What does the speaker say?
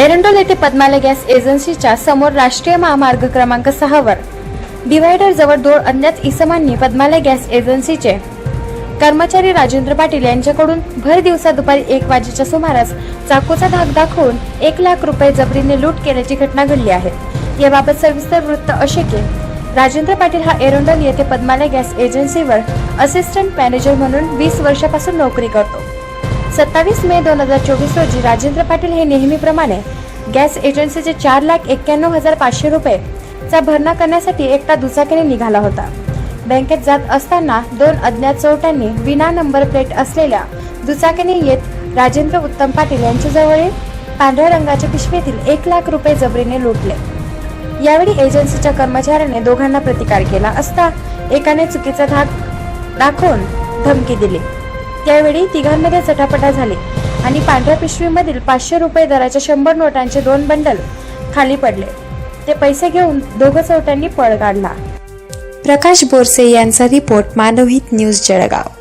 एरंडोल येथे पद्मालय गॅस एजन्सीच्या समोर राष्ट्रीय महामार्ग क्रमांक सहावर डिव्हायडर जवळ दोन अज्ञात इसमांनी पद्मालय गॅस एजन्सीचे कर्मचारी राजेंद्र पाटील यांच्याकडून भर दिवसा दुपारी एक वाजेच्या सुमारास चाकूचा धाक दाखवून एक लाख रुपये जबरीने लूट केल्याची घटना घडली आहे. याबाबत सविस्तर वृत्त असे की राजेंद्र पाटील हा एरंडोल येथे पद्मालय गॅस एजन्सीवर असिस्टंट मॅनेजर म्हणून वीस वर्षापासून नोकरी करतो. सत्तावीस मे दोन हजार चोवीस रोजी राजेंद्र पाटील हे नेहमीप्रमाणे गॅस एजन्सीचे चार लाख एक्क्याण्णव हजार पाचशे रुपये चा भरणा करण्यासाठी एकटा दुचाकीने निघाला होता. बँकेत जात असताना दोन अज्ञात चोरट्यांनी विना नंबर प्लेट असलेल्या दुचाकीने येत राजेंद्र उत्तम पाटील यांच्याजवळील पांढऱ्या रंगाच्या पिशवीतील एक लाख रुपये जबरीने लुटले. यावेळी एजन्सीच्या कर्मचाऱ्याने दोघांना प्रतिकार केला असता एकाने चुकीचा धाक दाखवून धमकी दिली. त्यावेळी तिघांमध्ये चटापटा झाली आणि पांढऱ्या पिशवीमधील पाचशे रुपये दराच्या शंभर नोटांचे दोन बंडल खाली पडले. ते पैसे घेऊन दोघं चौट्यांनी पळ काढला. प्रकाश बोरसे यांचा रिपोर्ट मानवहित न्यूज जळगाव.